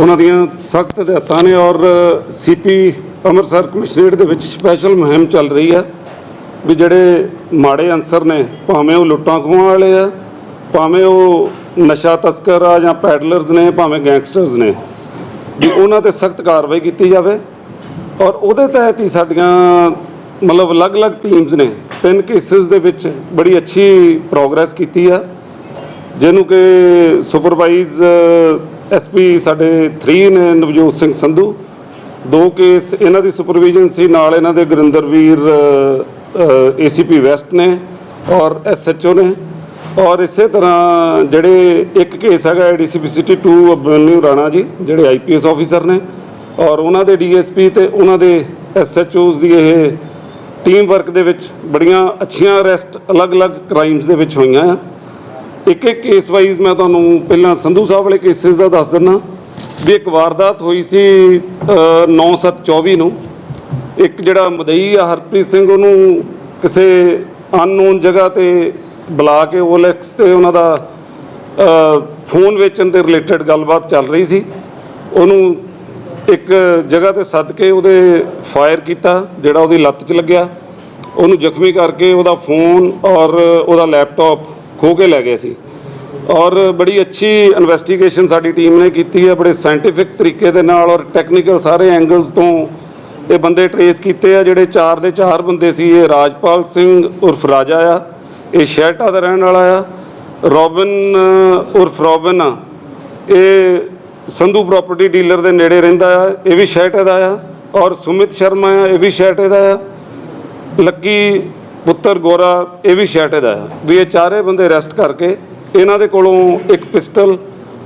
ਉਹਨਾਂ ਦੀਆਂ ਸਖਤ ਹਦਾਇਤਾਂ ਨੇ ਔਰ ਸੀਪੀ ਅੰਮ੍ਰਿਤਸਰ ਕਮਿਸ਼ਨਰੇਟ ਦੇ ਵਿੱਚ ਸਪੈਸ਼ਲ ਮੁਹਿੰਮ ਚੱਲ ਰਹੀ ਆ ਵੀ ਜਿਹੜੇ ਮਾੜੇ ਅਨਸਰ ਨੇ, ਭਾਵੇਂ ਉਹ ਲੁੱਟਾਂ ਖੋਹਾਂ ਵਾਲੇ ਆ, ਭਾਵੇਂ ਉਹ ਨਸ਼ਾ ਤਸਕਰ ਆ ਜਾਂ ਪੈਡਲਰਸ ਨੇ, ਭਾਵੇਂ ਗੈਂਗਸਟਰਸ ਨੇ, ਵੀ ਉਹਨਾਂ ਤੇ ਸਖਤ ਕਾਰਵਾਈ ਕੀਤੀ ਜਾਵੇ ਔਰ ਉਹਦੇ ਤਹਿਤ ਹੀ ਸਾਡੀਆਂ ਮਤਲਬ ਅਲੱਗ-ਅਲੱਗ ਟੀਮਸ ਨੇ, ਤਿੰਨ ਕੇਸਿਸ ਦੇ ਵਿੱਚ ਬੜੀ ਅੱਛੀ ਪ੍ਰੋਗਰੈਸ ਕੀਤੀ ਆ, ਜਿਹਨੂੰ ਕਿ ਸੁਪਰਵਾਈਜ਼ ਐਸਪੀ ਸਾਡੇ 3 ਨੇ ਨਵਜੋਤ ਸਿੰਘ ਸੰਧੂ, ਦੋ ਕੇਸ ਇਹਨਾਂ ਦੀ ਸੁਪਰਵਿਜ਼ਨ ਸੀ, ਨਾਲ ਇਹਨਾਂ ਦੇ ਗੁਰਿੰਦਰ ਗੁਰਿੰਦਰਵੀਰ ਏਸੀਪੀ ਵੈਸਟ ਨੇ ਔਰ ਐਸਐਚਓ ਨੇ। ਔਰ ਇਸੇ ਤਰ੍ਹਾਂ ਜਿਹੜੇ ਇੱਕ ਕੇਸ ਹੈਗਾ ਏਡੀਸੀਪੀ ਸਿਟੀ 2 ਅਬਨਿਊ ਰਾਣਾ ਜੀ, ਜਿਹੜੇ ਆਈਪੀਐਸ ਆਫੀਸਰ ਨੇ। ਔਰ ਉਹਨਾਂ ਦੇ ਡੀਐਸਪੀ ਤੇ ਉਹਨਾਂ ਦੇ ਐਸਐਚਓਸ ਦੀ ਇਹ ਟੀਮ ਵਰਕ ਦੇ ਵਿੱਚ ਬੜੀਆਂ ਅੱਛੀਆਂ ਅਰੈਸਟ ਅਲੱਗ-ਅਲੱਗ ਕ੍ਰਾਈਮਸ ਦੇ ਵਿੱਚ ਹੋਈਆਂ ਆ। ਇੱਕ ਇੱਕ ਕੇਸ ਵਾਈਜ਼ ਮੈਂ ਤੁਹਾਨੂੰ ਪਹਿਲਾਂ ਸੰਧੂ ਸਾਹਿਬ ਵਾਲੇ ਕੇਸਿਸ ਦਾ ਦੱਸ ਦਿੰਨਾ। ਵੀ ਇੱਕ ਵਾਰਦਾਤ ਹੋਈ ਸੀ 9724 ਨੂੰ ਇੱਕ ਜਿਹੜਾ ਮਦਈ ਆ, ਹਰਪ੍ਰੀਤ ਸਿੰਘ, ਉਹਨੂੰ ਕਿਸੇ ਅਨਨੋਨ ਜਗ੍ਹਾ ਤੇ ਬੁਲਾ ਕੇ ਓਲੈਕਸ ਤੇ ਉਹਨਾਂ ਦਾ ਫੋਨ ਵੇਚਣ 'ਤੇ ਰਿਲੇਟਡ ਗੱਲਬਾਤ ਚੱਲ ਰਹੀ ਸੀ। ਉਹਨੂੰ ਇੱਕ ਜਗ੍ਹਾ ਤੇ ਸੱਦ ਕੇ ਉਹਦੇ ਫਾਇਰ ਕੀਤਾ, ਜਿਹੜਾ ਉਹਦੀ ਲੱਤ 'ਚ ਲੱਗਿਆ। ਉਹਨੂੰ ਜ਼ਖਮੀ ਕਰਕੇ ਉਹਦਾ ਫੋਨ ਔਰ ਉਹਦਾ ਲੈਪਟਾਪ ਖੋਹ ਕੇ ਲੈ ਗਏ ਸੀ। ਔਰ ਬੜੀ ਅੱਛੀ ਇਨਵੈਸਟੀਗੇਸ਼ਨ ਸਾਡੀ ਟੀਮ ਨੇ ਕੀਤੀ ਹੈ, ਬੜੇ ਸਾਇੰਟੀਫਿਕ ਤਰੀਕੇ ਦੇ ਨਾਲ ਔਰ ਟੈਕਨੀਕਲ ਸਾਰੇ ਐਂਗਲਸ ਤੋਂ ਇਹ ਬੰਦੇ ਟਰੇਸ ਕੀਤੇ ਆ, ਜਿਹੜੇ ਚਾਰ ਦੇ ਚਾਰ ਬੰਦੇ ਸੀ, ਇਹ ਰਾਜਪਾਲ ਸਿੰਘ ਉਰਫ ਰਾਜਾ ਆ, ਇਹ ਸ਼ਹਿਟਾ ਦਾ ਰਹਿਣ ਵਾਲਾ ਆ, ਰੋਬਿਨ ਉਰਫ ਰੋਬਿਨ ਆ, ਇਹ ਸੰਧੂ ਪ੍ਰਾਪਰਟੀ ਡੀਲਰ ਦੇ ਨੇੜੇ ਰਹਿੰਦਾ ਆ, ਇਹ ਵੀ ਸ਼ਹਿਟੇ ਦਾ ਆ, ਔਰ ਸੁਮਿਤ ਸ਼ਰਮਾ ਆ, ਇਹ ਵੀ ਸ਼ਹਿਟੇ ਦਾ ਆ, ਲੱਕੀ ਪੁੱਤਰ ਗੋਰਾ, ਇਹ ਵੀ ਸ਼ੈਟੇ ਦਾ ਹੈ। ਵੀ ਇਹ ਚਾਰੇ ਬੰਦੇ ਅਰੈਸਟ ਕਰਕੇ ਇਹਨਾਂ ਦੇ ਕੋਲੋਂ ਇੱਕ ਪਿਸਟਲ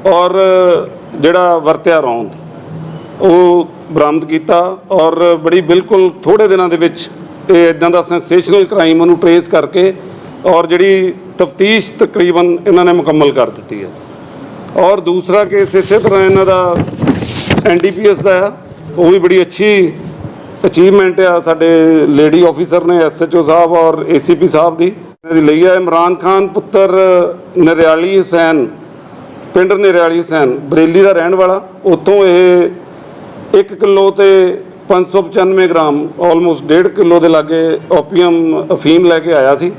ਔਰ ਜਿਹੜਾ ਵਰਤਿਆ ਰੌਂਦ, ਉਹ ਬਰਾਮਦ ਕੀਤਾ ਔਰ ਬੜੀ ਬਿਲਕੁਲ ਥੋੜੇ ਦਿਨਾਂ ਦੇ ਵਿੱਚ ਇਹ ਇਦਾਂ ਦਾ ਸੈਂਸੇਸ਼ਨਲ ਕ੍ਰਾਈਮ ਉਹਨੂੰ ਟਰੇਸ ਕਰਕੇ ਔਰ ਜਿਹੜੀ ਤਫਤੀਸ਼ ਤਕਰੀਬਨ ਇਹਨਾਂ ਨੇ ਮੁਕੰਮਲ ਕਰ ਦਿੱਤੀ ਹੈ। ਔਰ ਦੂਸਰਾ ਕੇਸ ਇਸੇ ਤਰ੍ਹਾਂ ਇਹਨਾਂ ਦਾ ਐਨਡੀਪੀਐਸ ਦਾ ਆ ਉਹ ਵੀ ਬੜੀ ਅੱਛੀ ਅਚੀਵਮੈਂਟ ਆ ਸਾਡੇ ਲੇਡੀ ਆਫੀਸਰ ਨੇ ਐਸਐਚਓ ਸਾਹਿਬ ਔਰ ਏਸੀਪੀ ਸਾਹਿਬ ਦੀ। ਇਹਨਾਂ ਦੀ ਲਈ ਆ ਇਮਰਾਨ ਖਾਨ, ਪੁੱਤਰ ਨਰਿਆਲੀ ਹੁਸੈਨ, ਪਿੰਡ ਨਰਿਆਲੀ ਹੁਸੈਨ, ਬਰੇਲੀ ਦਾ ਰਹਿਣ ਵਾਲਾ। ਉੱਥੋਂ ਇਹ 1 ਕਿਲੋ ਤੇ 595 ਗ੍ਰਾਮ ਆਲਮੋਸਟ 1.5 ਕਿਲੋ ਦੇ ਲਾਗੇ ਓਪੀਅਮ ਅਫੀਮ ਲੈ ਕੇ ਆਇਆ ਸੀ।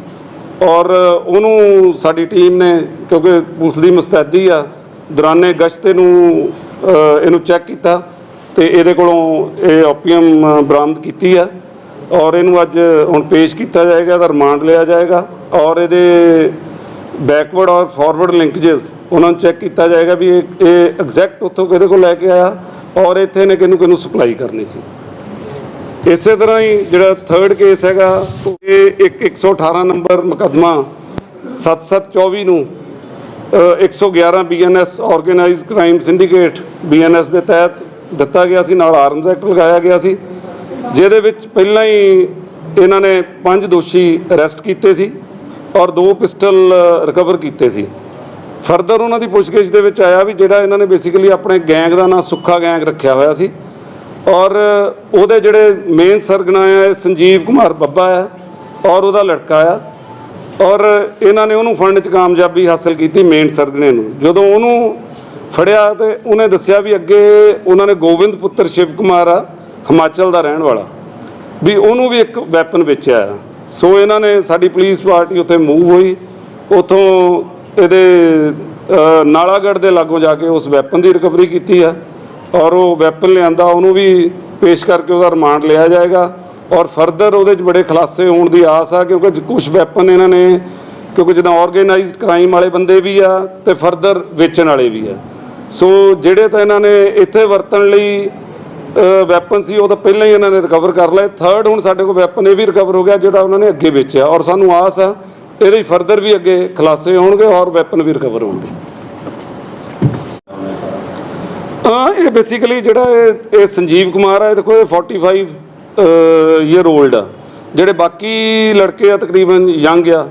ਔਰ ਉਹਨੂੰ ਸਾਡੀ ਟੀਮ ਨੇ, ਕਿਉਂਕਿ ਪੁਲਿਸ ਦੀ ਮੁਸਤੈਦੀ ਆ, ਦੌਰਾਨੇ ਗਸ਼ਤ ਨੂੰ ਇਹਨੂੰ ਚੈੱਕ ਕੀਤਾ। ਤੇ ਇਹਦੇ ਕੋਲੋਂ ਇਹ ਓਪੀਅਮ ਅ, ਬਰਾਮਦ ਕੀਤੀ ਆ। ਔਰ ਇਹਨੂੰ ਅੱਜ ਹੁਣ ਪੇਸ਼ ਕੀਤਾ ਜਾਏਗਾ ਇਹਦਾ ਰਿਮਾਂਡ ਲਿਆ ਜਾਏਗਾ। ਔਰ ਇਹਦੇ ਬੈਕਵਰਡ ਔਰ ਫਾਰਵਰਡ ਲਿੰਕੇजेस ਉਹਨਾਂ ਨੂੰ ਚੈੱਕ ਕੀਤਾ ਜਾਏਗਾ ਵੀ ਇਹ ਇਹ ਐਗਜ਼ੈਕਟ ਉੱਥੋਂ ਕਿਹਦੇ ਕੋਲ ਲੈ ਕੇ ਆਇਆ ਔਰ ਇੱਥੇ ਨੇ ਕਿਹਨੂੰ ਕਿਹਨੂੰ ਸਪਲਾਈ ਕਰਨੀ ਸੀ। ਇਸੇ ਤਰ੍ਹਾਂ ਹੀ ਜਿਹੜਾ ਥਰਡ ਕੇਸ ਹੈਗਾ ਇਹ ਇੱਕ 118 ਨੰਬਰ ਮੁਕੱਦਮਾ 7724 ਨੂੰ ਅ, 111 BNS organised crime syndicate BNS ਦੇ ਤਹਿਤ ਦਿੱਤਾ ਗਿਆ ਸੀ, ਨਾਲ ਆਰਮਜ਼ ਐਕਟ ਲਗਾਇਆ ਗਿਆ ਸੀ, ਜਿਹਦੇ ਵਿੱਚ ਪਹਿਲਾਂ ਹੀ ਇਹਨਾਂ ਨੇ ਪੰਜ ਦੋਸ਼ੀ ਅਰੈਸਟ ਕੀਤੇ ਸੀ ਔਰ ਦੋ ਪਿਸਟਲ ਰਿਕਵਰ ਕੀਤੇ ਸੀ। ਫਰਦਰ ਉਹਨਾਂ ਦੀ ਪੁੱਛਗਿੱਛ ਦੇ ਵਿੱਚ ਆਇਆ ਵੀ ਜਿਹੜਾ ਇਹਨਾਂ ਨੇ ਬੇਸਿਕਲੀ ਆਪਣੇ ਗੈਂਗ ਦਾ ਨਾਂ ਸੁੱਖਾ ਗੈਂਗ ਰੱਖਿਆ ਹੋਇਆ ਸੀ ਔਰ ਉਹਦੇ ਜਿਹੜੇ ਮੇਨ ਸਰਗਨਾ ਆ ਇਹ ਸੰਜੀਵ ਕੁਮਾਰ ਬੱਬਾ ਆ ਔਰ ਉਹਦਾ ਲੜਕਾ ਆ ਔਰ ਇਹਨਾਂ ਨੇ ਉਹਨੂੰ ਫੰਡ 'ਚ ਕਾਮਯਾਬੀ ਹਾਸਲ ਕੀਤੀ ਮੇਨ ਸਰਗਨੇ ਨੂੰ। ਜਦੋਂ ਉਹਨੂੰ ਫੜਿਆ ਤੇ ਉਹਨੇ ਦੱਸਿਆ ਵੀ ਅੱਗੇ ਉਹਨਾਂ ਨੇ ਗੋਬਿੰਦ ਪੁੱਤਰ ਸ਼ਿਵ ਕੁਮਾਰ ਆ ਹਿਮਾਚਲ ਦਾ ਰਹਿਣ ਵਾਲਾ। ਵੀ ਉਹਨੂੰ ਵੀ ਇੱਕ ਵੈਪਨ ਵੇਚਿਆ ਆ। ਸੋ ਇਹਨਾਂ ਨੇ ਸਾਡੀ ਪੁਲਿਸ ਪਾਰਟੀ ਉੱਥੇ ਮੂਵ ਹੋਈ। ਉਥੋਂ ਇਹਦੇ ਅ, ਨਾਲਾਗੜ੍ਹ ਦੇ ਲਾਗੋਂ ਜਾ ਕੇ ਉਸ ਵੈਪਨ ਦੀ ਰਿਕਵਰੀ ਕੀਤੀ ਆ। ਔਰ ਉਹ ਵੈਪਨ ਲਿਆਂਦਾ ਉਹਨੂੰ ਵੀ ਪੇਸ਼ ਕਰਕੇ ਉਹਦਾ ਰਿਮਾਂਡ ਲਿਆ ਜਾਏਗਾ। ਔਰ ਫਰਦਰ ਉਹਦੇ 'ਚ ਬੜੇ ਖੁਲਾਸੇ ਹੋਣ ਦੀ ਆਸ ਆ ਕਿਉਂਕਿ ਕੁਝ ਵੈਪਨ ਇਹਨਾਂ ਨੇ ਕਿਉਂਕਿ ਜਿੱਦਾਂ ਆਰਗੇਨਾਈਜ਼ਡ ਕ੍ਰਾਈਮ ਵਾਲੇ ਬੰਦੇ ਵੀ ਆ ਤੇ ਫਰਦਰ ਵੇਚਣ ਵਾਲੇ ਵੀ ਆ। ਸੋ ਜਿਹੜੇ ਤਾਂ ਇਹਨਾਂ ਨੇ ਇੱਥੇ ਵਰਤਣ ਲਈ ਵੈਪਨ ਸੀ, ਉਹ ਤਾਂ ਪਹਿਲਾਂ ਹੀ ਇਹਨਾਂ ਨੇ ਰਿਕਵਰ ਕਰ ਲਏ। ਥਰਡ ਹੁਣ ਸਾਡੇ ਕੋਲ ਵੈਪਨ ਇਹ ਵੀ ਰਿਕਵਰ ਹੋ ਗਿਆ ਜਿਹੜਾ ਉਹਨਾਂ ਨੇ ਅੱਗੇ ਵੇਚਿਆ। ਔਰ ਸਾਨੂੰ ਆਸ ਆ, ਇਹਦੇ ਫਰਦਰ ਵੀ ਅੱਗੇ ਖੁਲਾਸੇ ਹੋਣਗੇ ਔਰ ਵੈਪਨ ਵੀ ਰਿਕਵਰ ਹੋਣਗੇ। ਹਾਂ, ਇਹ ਬੇਸਿਕਲੀ ਜਿਹੜਾ ਇਹ ਇਹ ਸੰਜੀਵ ਕੁਮਾਰ ਆ, ਇਹ ਦੇਖੋ, ਇਹ 45 ਈਅਰ 올ਡ ਆ। ਜਿਹੜੇ ਬਾਕੀ ਲੜਕੇ ਆ, ਤਕਰੀਬਨ ਯੰਗ ਆ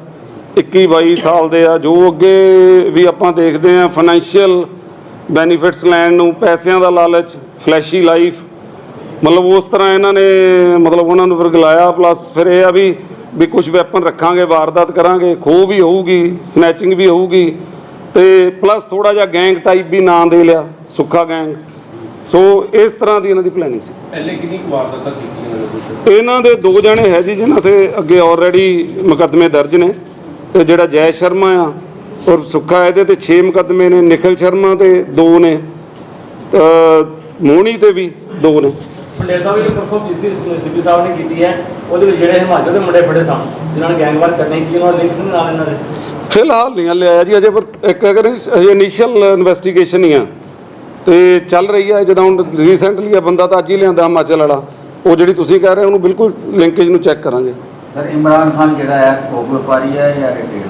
21 22 ਸਾਲ ਦੇ ਆ, ਜੋ ਅੱਗੇ ਵੀ ਆਪਾਂ ਦੇਖਦੇ ਆ ਫਾਈਨੈਂਸ਼ੀਅਲ ਬੈਨੀਫਿਟਸ ਲੈਣ ਨੂੰ ਪੈਸਿਆਂ ਦਾ ਲਾਲਚ ਫਲੈਸ਼ੀ ਲਾਈਫ ਮਤਲਬ ਉਸ ਤਰ੍ਹਾਂ ਇਹਨਾਂ ਨੇ ਮਤਲਬ ਉਹਨਾਂ ਨੂੰ ਵਰਗਲਾਇਆ ਪਲੱਸ ਫਿਰ ਇਹ ਆ ਵੀ ਵੀ ਕੁਝ ਵੈਪਨ ਰੱਖਾਂਗੇ ਵਾਰਦਾਤ ਕਰਾਂਗੇ। ਖੋਹ ਵੀ ਹੋਊਗੀ ਸਨੈਚਿੰਗ ਵੀ ਹੋਊਗੀ। ਤੇ ਪਲੱਸ ਥੋੜਾ ਜਿਹਾ ਗੈਂਗ ਟਾਈਪ ਵੀ ਨਾਂ ਦੇ ਲਿਆ ਸੁੱਖਾ ਗੈਂਗ ਸੋ ਇਸ ਤਰ੍ਹਾਂ ਦੀ ਇਹਨਾਂ ਦੀ ਪਲੈਨਿੰਗ ਸੀ। ਪਹਿਲੇ ਕਿੰਨੀ ਵਾਰਦਾਤਾਂ ਕੀਤੀਆਂ ਇਹਨਾਂ ਦੇ ਦੋ ਜਣੇ ਹੈ ਜੀ ਜਿਨ੍ਹਾਂ ਤੇ ਅੱਗੇ ਆਲਰੇਡੀ ਮੁਕੱਦਮੇ ਦਰਜ ਨੇ। ਤੇ ਜਿਹੜਾ ਜੈ ਸ਼ਰਮਾ ਆ ਔਰ ਸੁੱਖਾ ਇਹਦੇ ਤੇ 6 ਮੁਕੱਦਮੇ ਨੇ ਨਿਖਿਲ ਸ਼ਰਮਾ ਤੇ ਦੋ ਨੇ ਤਾਂ ਮੋਹਣੀ ਤੇ ਵੀ ਦੋ ਨੇ। ਪੰਡੇਰ ਸਾਹਿਬ ਇਹ ਪਰਸੋਂ ਪੀਸੀ ਸੀਪੀ ਸਾਹਿਬ ਨੇ ਕੀਤੀ ਹੈ ਉਹਦੇ ਵਿੱਚ ਜਿਹੜੇ ਹਿਮਾਚਲ ਦੇ ਮੁੰਡੇ ਫੜੇ ਸਨ ਜਿਨ੍ਹਾਂ ਨੇ ਗੈਂਗਵਾਰ ਕਰਨੇ ਕੀ ਉਹਨਾਂ ਲਿੰਕ ਨਹੀਂ ਨਾਲ ਇਹਨਾਂ ਦੇ? ਫਿਲਹਾਲ ਨਹੀਂ ਹਲੇ ਆਇਆ ਜੀ ਅਜੇ ਪਰ ਇੱਕ ਅਗਰ ਅਜੇ ਇਨੀਸ਼ੀਅਲ ਇਨਵੈਸਟੀਗੇਸ਼ਨ ਹੀ ਆ। ਤੇ ਚੱਲ ਰਹੀ ਹੈ ਜਦੋਂ ਹੁਣ ਰੀਸੈਂਟਲੀ ਆ ਬੰਦਾ ਤਾਂ ਅੱਜ ਹੀ ਲਿਆਂਦਾ ਹਿਮਾਚਲ ਵਾਲਾ। ਉਹ ਜਿਹੜੀ ਤੁਸੀਂ ਕਹਿ ਰਹੇ ਹੋ ਉਹਨੂੰ ਬਿਲਕੁਲ ਲਿੰਕੇਜ ਨੂੰ ਚੈੱਕ ਕਰਾਂਗੇ। ਸਰ ਇਮਰਾਨ ਖਾਨ ਜਿਹੜਾ ਹੈ ਥੋਕ ਵਪਾਰੀ ਹੈ ਜਾਂ ਰਿਟੇਲ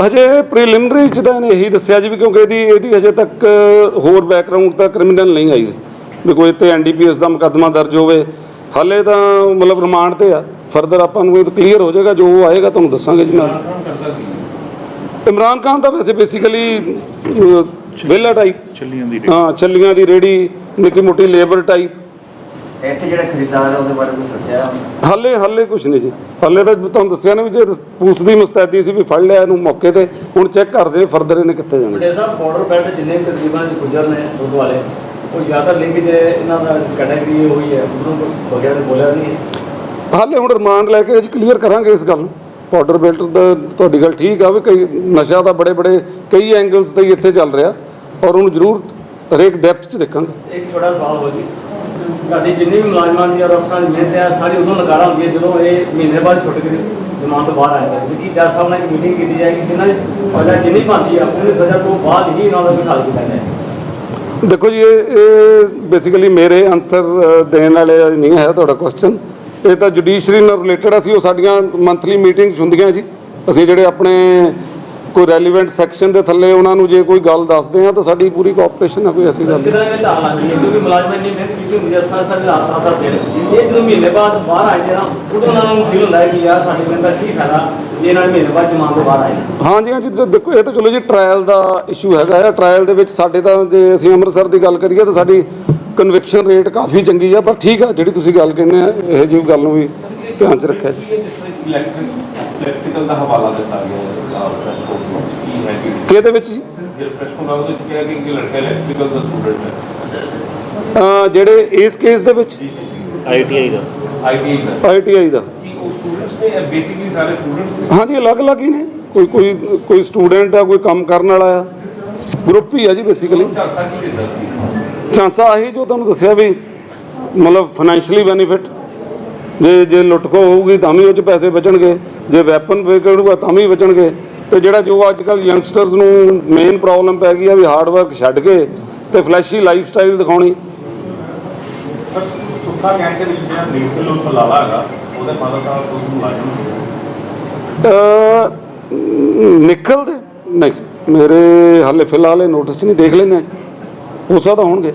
ਹਜੇ ਪ੍ਰੀਲਿਮਿਨਰੀ ਚ ਤਾਂ ਇਹਨੇ ਇਹੀ ਦੱਸਿਆ ਜੀ ਵੀ ਕਿਉਂਕਿ ਇਹਦੀ ਇਹਦੀ ਹਜੇ ਤੱਕ ਹੋਰ ਬੈਕਗ੍ਰਾਉਂਡ ਤਾਂ ਕ੍ਰਿਮੀਨਲ ਨਹੀਂ ਆਈ ਵੀ ਕੋਈ ਤੇ ਐਨਡੀਪੀਐਸ ਦਾ ਮੁਕੱਦਮਾ ਦਰਜ ਹੋਵੇ। ਹਾਲੇ ਤਾਂ ਮਤਲਬ ਰਿਮਾਂਡ ਤੇ ਆ। ਫਰਦਰ ਆਪਾਂ ਨੂੰ ਇਹ ਕਲੀਅਰ ਹੋ ਜਾਏਗਾ ਜੋ ਆਏਗਾ ਤੁਹਾਨੂੰ ਦੱਸਾਂਗੇ ਜੀ ਨਾਲ। ਇਮਰਾਨ ਖਾਨ ਤਾਂ ਵੈਸੇ ਬੇਸਿਕਲੀ ਵਿਹਲਾ ਟਾਈਪ ਚੱਲੀਆਂ ਦੀ ਹਾਂ ਚੱਲੀਆਂ ਦੀ ਰੇੜੀ ਨਿੱਕੀ ਮੋਟੀ ਲੇਬਰ ਟਾਈਪ ਇੱਥੇ ਜਿਹੜੇ ਖਰੀਦਦਾਰ ਹੈ ਉਹਦੇ ਬਾਰੇ ਕੁਝ ਸੋਚਿਆ? ਹਾਲੇ ਹਾਲੇ ਕੁਝ ਨਹੀਂ ਜੀ। ਹਾਲੇ ਤਾਂ ਤੁਹਾਨੂੰ ਦੱਸਿਆ ਨਾ ਵੀ ਜੇ ਪੁਲਿਸ ਦੀ ਮੁਸਤੈਦੀ ਸੀ ਵੀ ਫੜ ਲਿਆ ਇਹਨੂੰ ਮੌਕੇ ਤੇ ਹੁਣ ਚੈੱਕ ਕਰਦੇ ਫਰਦਰ ਇਹਨੇ ਕਿੱਥੇ ਜਾਣਾ। ਪੰਡੇਰ ਸਾਹਿਬ ਬਾਰਡਰ ਬੈਲਟ ਜਿੰਨੇ ਵੀ ਤਕਰੀਬਨ ਗੁੱਜਰ ਨੇ ਦੁੱਧ ਵਾਲੇ ਉਹ ਜ਼ਿਆਦਾ ਲਿੰਕ ਜੇ ਇਹਨਾਂ ਦਾ ਕੈਟਾਗਰੀ ਹੋਈ ਹੈ ਉਹਨਾਂ ਨੂੰ ਕੁਝ ਵਗੈਰਾ ਬੋਲਿਆ ਨਹੀਂ ਹਾਲੇ ਹੁਣ ਰਿਮਾਂਡ ਲੈ ਕੇ ਕਲੀਅਰ ਕਰਾਂਗੇ ਇਸ ਗੱਲ ਨੂੰ। ਬਾਰਡਰ ਬੈਲਟ ਦਾ ਤੁਹਾਡੀ ਗੱਲ ਠੀਕ ਆ ਵੀ ਕਈ ਨਸ਼ਾ ਤਾਂ ਬੜੇ ਬੜੇ ਕਈ ਐਂਗਲਸ ਤੇ ਇੱਥੇ ਚੱਲ ਰਿਹਾ। ਔਰ ਉਹਨੂੰ ਜ਼ਰੂਰ ਹਰੇਕ ਡੈਪਥ 'ਚ ਦੇਖਾਂਗੇ। ਇੱਕ ਛੋਟਾ ਸਵਾਲ ਹੋ ਜੀ। ਤੁਹਾਡੀ ਜਿੰਨੀ ਵੀ ਮੁਲਾਜ਼ਮਾਂ ਦੀ ਔਰ ਅਫਸਰਾਂ ਦੀ ਮਿਹਨਤ ਹੈ, ਸਾਰੀ ਉਦੋਂ ਨਕਾਰਾ ਹੁੰਦੀ ਹੈ ਜਦੋਂ ਇਹ ਮਹੀਨੇ ਬਾਅਦ ਛੁੱਟ ਕੇ ਜ਼ਮਾਨਤ ਤੋਂ ਬਾਹਰ ਆ ਜਾਂਦੇ ਨੇ ਜੱਜ ਸਾਹਿਬ ਨਾਲ ਇੱਕ ਮੀਟਿੰਗ ਕੀਤੀ ਜਾਏਗੀ, ਜਿਨ੍ਹਾਂ ਦੀ ਸਜ਼ਾ ਜਿੰਨੀ ਬਣਦੀ ਹੈ ਉਹਦੀ ਸਜ਼ਾ ਤੋਂ ਬਾਅਦ ਹੀ ਇਹਨਾਂ ਦਾ ਵੀ ਕੀਤਾ ਜਾਏ ਦੇਖੋ ਜੀ, ਇਹ ਇਹ ਬੇਸਿਕਲੀ ਮੇਰੇ ਆਨਸਰ ਦੇਣ ਵਾਲੇ ਨਹੀਂ ਹੈ ਤੁਹਾਡਾ ਕੁਐਸਚਨ ਇਹ ਤਾਂ ਜੁਡੀਸ਼ਰੀ ਨਾਲ ਰਿਲੇਟਡ ਅਸੀਂ ਉਹ ਸਾਡੀਆਂ ਮੰਥਲੀ ਮੀਟਿੰਗਸ ਹੁੰਦੀਆਂ ਜੀ। ਅਸੀਂ ਜਿਹੜੇ ਆਪਣੇ ਕੋਈ ਰੈਲੀਵੈਂਟ ਸੈਕਸ਼ਨ ਦੇ ਥੱਲੇ ਉਹਨਾਂ ਨੂੰ ਜੇ ਕੋਈ ਗੱਲ ਦੱਸਦੇ ਆ ਤਾਂ ਸਾਡੀ ਪੂਰੀ ਕੋਆਪਰੇਸ਼ਨ ਆ ਕੋਈ ਐਸੀ ਗੱਲ ਨਹੀਂ। ਢਾਲ ਹੈ ਕਿਉਂਕਿ ਮੁਲਾਜ਼ਮਾਂ ਨੇ ਮਿਹਨਤ ਕੀਤੀ ਹੁੰਦੀ ਹੈ ਸਾਰਾ ਸਾਰਾ ਲਾਸ ਸਾਰਾ ਦਿਨ ਇਹ ਜਦੋਂ ਮਹੀਨੇ ਬਾਅਦ ਬਾਹਰ ਆ ਨਾ ਉਦੋਂ ਉਹਨਾਂ ਨੂੰ ਫੀਲ ਹੁੰਦਾ ਹੈ ਕਿ ਯਾਰ ਸਾਡੀ ਮਿਹਨਤ ਦਾ ਕੀ ਫਾਇਦਾ ਜੇ ਇਹਨਾਂ ਨੇ ਮਹੀਨੇ ਬਾਅਦ ਜ਼ਮਾਨਤ ਤੋਂ ਬਾਹਰ ਆਏ ਹਾਂਜੀ ਹਾਂਜੀ ਦੇਖੋ ਇਹ ਤਾਂ ਚਲੋ ਜੀ ਟ੍ਰਾਇਲ ਦਾ ਇਸ਼ੂ ਹੈਗਾ ਆ। ਟ੍ਰਾਇਲ ਦੇ ਵਿੱਚ ਸਾਡੇ ਤਾਂ ਜੇ ਅਸੀਂ ਅੰਮ੍ਰਿਤਸਰ ਦੀ ਗੱਲ ਕਰੀਏ ਤਾਂ ਸਾਡੀ ਕਨਵਿਕਸ਼ਨ ਰੇਟ ਕਾਫੀ ਚੰਗੀ ਆ ਪਰ ਠੀਕ ਆ ਜਿਹੜੀ ਤੁਸੀਂ ਗੱਲ ਕਹਿੰਦੇ ਆ ਇਹ ਜਿਹੀ ਗੱਲ ਨੂੰ ਵੀ ਧਿਆਨ 'ਚ ਰੱਖਿਆ ਜੀ। ਇਲੈਕਟ੍ਰੀਕਲ ਦਾ ਹਵਾਲਾ ਦਿੱਤਾ ਗਿਆ ਕਿਹਦੇ ਵਿੱਚ ਜੀ? ਜਿਹੜੇ ਇਸ ਕੇਸ ਦੇ ਵਿੱਚ? ਆਈਟੀਆਈ ਦਾ। ਆਈਟੀਆਈ ਦਾ। ਹਾਂਜੀ ਅਲੱਗ-ਅਲੱਗ ਹੀ ਨੇ। ਕੋਈ ਕੋਈ ਕੋਈ ਸਟੂਡੈਂਟ ਆ ਕੋਈ ਕੰਮ ਕਰਨ ਵਾਲਾ ਆ। ਗਰੁੱਪ ਹੀ ਆ ਜੀ ਬੇਸਿਕਲੀ ਚਾਂਸਾ ਆਹੀ ਜੋ ਤੁਹਾਨੂੰ ਦੱਸਿਆ ਵੀ ਮਤਲਬ ਫਾਈਨੈਂਸ਼ੀਅਲੀ ਬੈਨੀਫਿਟ ਜੇ ਜੇ ਲੁੱਟ ਖੋ ਹੋਊਗੀ ਤਾਂ ਵੀ ਉਹ 'ਚ ਪੈਸੇ ਬਚਣਗੇ। ਜੇ ਵੈਪਨ ਵਿਕਣਗਾ ਤਾਂ ਵੀ ਬਚਣਗੇ। ਤੇ ਜਿਹੜਾ ਜੋ ਅੱਜ ਕੱਲ ਯੰਗਸਟਰਸ ਨੂੰ ਮੇਨ ਪ੍ਰੋਬਲਮ ਪੈ ਗਈ ਆ ਵੀ ਹਾਰਡ ਵਰਕ ਛੱਡ ਕੇ ਤੇ ਫਲੈਸ਼ੀ ਲਾਈਫ ਸਟਾਈਲ ਦਿਖਾਉਣੀ ਸੁੱਖਾ ਕਹਿਣ ਦੇ ਵਿੱਚ ਜਿਹੜਾ ਨੀਲ ਲੋਕ ਫਲਾਵਾ ਹੈਗਾ ਉਹਦੇ ਫਾਦਰ ਸਾਹਿਬ ਪੁਲਿਸ ਮੁਲਾਜ਼ਮ ਨੇ ਅਹ ਨਿਕਲ ਦੇ। ਨਹੀਂ ਮੇਰੇ ਹਾਲੇ ਫਿਲਹਾਲ ਇਹ ਨੋਟਿਸ 'ਚ ਨਹੀਂ ਦੇਖ ਲੈਂਦੇ ਆ ਹੋ ਸਕਦਾ ਹੋਣਗੇ।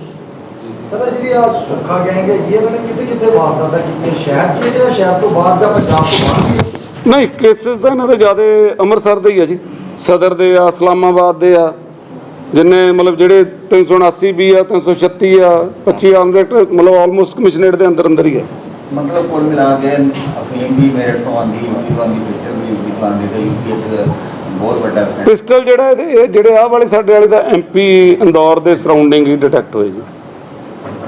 ਸਰ ਇਹ ਜਿਹੜੀ ਆ ਸੁੱਖਾ ਗੈਂਗ ਹੈਗੀ ਹੈ ਇਹਨਾਂ ਨੇ ਕਿਤੇ ਕਿਤੇ ਵਾਰਦਾਤਾਂ ਕੀਤੀਆਂ? ਸ਼ਹਿਰ 'ਚ ਜਾਂ ਸ਼ਹਿਰ ਤੋਂ ਬਾਹਰ ਜਾਂ ਪੰਜਾਬ ਤੋਂ ਬਾਹਰ ਵੀ? ਨਹੀਂ ਕੇਸਿਸ ਤਾਂ ਇਹਨਾਂ ਦੇ ਜ਼ਿਆਦਾ ਅੰਮ੍ਰਿਤਸਰ ਦੇ ਹੀ ਆ ਜੀ। ਸਦਰ ਦੇ ਆ ਇਸਲਾਮਾਬਾਦ ਦੇ ਆ। ਜਿੰਨੇ ਮਤਲਬ ਜਿਹੜੇ 379 ਵੀ ਆ 336 ਆ 25 ਆਮਰੇਟ ਮਤਲਬ ਆਲਮੋਸਟ ਕਮਿਸ਼ਨਰੇਟ ਦੇ ਅੰਦਰ ਅੰਦਰ ਹੀ ਹੈ ਮਤਲਬ ਕੁੱਲ ਮਿਲਾ ਕੇ ਅਫੀਮ ਵੀ ਮੇਰੇ ਤੋਂ ਆਂਦੀ ਯੂਪੀ ਤੋਂ ਆਂਦੀ ਪਿਸਟਲ ਵੀ ਯੂਪੀ ਤੋਂ ਆਂਦੀ ਤੇ ਯੂਪੀ ਇੱਕ ਬਹੁਤ ਵੱਡਾ ਪਿਸਟਲ ਜਿਹੜਾ ਇਹਦੇ ਇਹ ਜਿਹੜੇ ਆਹ ਵਾਲੇ ਸਾਡੇ ਵਾਲੇ ਦਾ ਐਮਪੀ ਇੰਦੌਰ ਦੇ ਸਰਾਊਂਡਿੰਗ ਹੀ ਡਿਟੈਕਟ ਹੋਏ ਜੀ।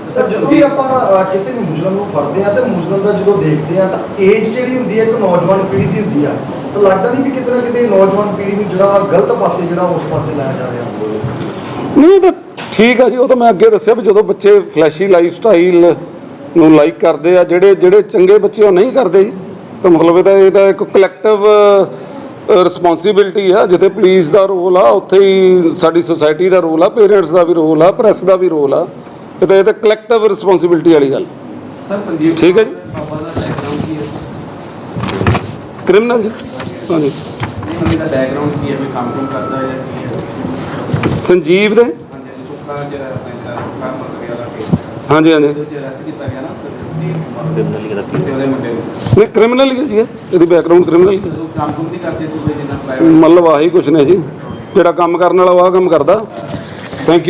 ਸਰ ਜਦੋਂ ਵੀ ਆਪਾਂ ਅਹ, ਕਿਸੇ ਮੁਜਰਮ ਨੂੰ ਫੜਦੇ ਆ ਤੇ ਮੁਜਰਮ ਦਾ ਜਦੋਂ ਦੇਖਦੇ ਆ ਤਾਂ ਏਜ ਜਿਹੜੀ ਹੁੰਦੀ ਹੈ ਇੱਕ ਨੌਜਵਾਨ ਪੀੜ੍ਹੀ ਦੀ ਹੁੰਦੀ ਆ। ਤਾਂ ਲੱਗਦਾ ਨਹੀਂ ਵੀ ਕਿਤੇ ਨਾ ਕਿਤੇ ਨੌਜਵਾਨ ਪੀੜ੍ਹੀ ਨੂੰ ਜਿਹੜਾ ਗਲਤ ਪਾਸੇ ਜਿਹੜਾ ਉਸ ਪਾਸੇ ਲਾਇਆ ਜਾ ਰਿਹਾ ਨਹੀਂ ਇਹ ਤਾਂ ਠੀਕ ਆ ਜੀ ਉਹ ਤਾਂ ਮੈਂ ਅੱਗੇ ਦੱਸਿਆ ਵੀ ਜਦੋਂ ਬੱਚੇ ਫਲੈਸ਼ੀ ਲਾਈਫ ਨੂੰ ਲਾਈਕ ਕਰਦੇ ਆ ਜਿਹੜੇ ਜਿਹੜੇ ਚੰਗੇ ਬੱਚੇ ਉਹ ਨਹੀਂ ਕਰਦੇ ਜੀ। ਤਾਂ ਮਤਲਬ ਇਹਦਾ ਇਹਦਾ ਇਹ ਇੱਕ ਕਲੈਕਟਿਵ ਰਿਸਪੌਂਸਿਬਿਲਟੀ ਆ ਜਿੱਥੇ ਪੁਲਿਸ ਦਾ ਰੋਲ ਆ ਉੱਥੇ ਹੀ ਸਾਡੀ ਸੁਸਾਇਟੀ ਦਾ ਰੋਲ ਆ ਪੇਰੈਂਟਸ ਦਾ ਵੀ ਰੋਲ ਆ ਪ੍ਰੈਸ ਦਾ ਵੀ ਰੋਲ ਆ। ਇਹ ਤਾਂ ਇਹ ਤਾਂ ਕਲੈਕਟਿਵ ਰਿਸਪੌਂਸਿਬਿਲਟੀ ਵਾਲੀ ਗੱਲ। ਸਰ ਸੰਜੀਵ ਠੀਕ ਹੈ ਜੀ। ਹੈ? ਕ੍ਰਿਮੀਨਲ ਜੀ। ਹਾਂਜੀ। ਉਹਨਾਂ ਦਾ ਬੈਕਗ੍ਰਾਉਂਡ ਕੀ ਹੈ? ਵੀ ਕੰਮ ਕੰਮ ਕਰਦਾ ਹੈ ਜਾਂ ਕੀ ਹੈ? ਸੰਜੀਵ ਦੇ? ਹਾਂਜੀ ਸੁੱਖਾ ਜਿਹੜਾ ਆਪਣਾ ਸੁੱਖਾ ਮਸਲੇ ਵਾਲਾ ਕੇਸ ਹਾਂਜੀ ਹਾਂਜੀ। ਅਰੈਸਟ ਕੀਤਾ ਗਿਆ ਨਾ ਸਰਵਿਸ ਦੀ। ਕ੍ਰਿਮੀਨਲ ਤੇ ਉਹਦੇ ਮੁੰਡੇ ਨੂੰ। ਨਹੀਂ ਕ੍ਰਿਮੀਨਲ ਹੀ ਹੈ। ਇਹਦੀ ਬੈਕਗ੍ਰਾਉਂਡ ਕ੍ਰਿਮੀਨਲ ਹੀ ਹੈ। ਕੰਮ ਕੰਮ ਨਹੀਂ ਕਰਦੇ ਸੀ ਕੋਈ ਜਿੰਨਾ ਪ੍ਰਾਈਵੇਟ ਮਤਲਬ ਆਹੀ ਕੁਛ ਨੇ ਜੀ। ਜਿਹੜਾ ਕੰਮ ਕਰਨ ਵਾਲਾ ਉਹ ਕੰਮ ਕਰਦਾ। Thank you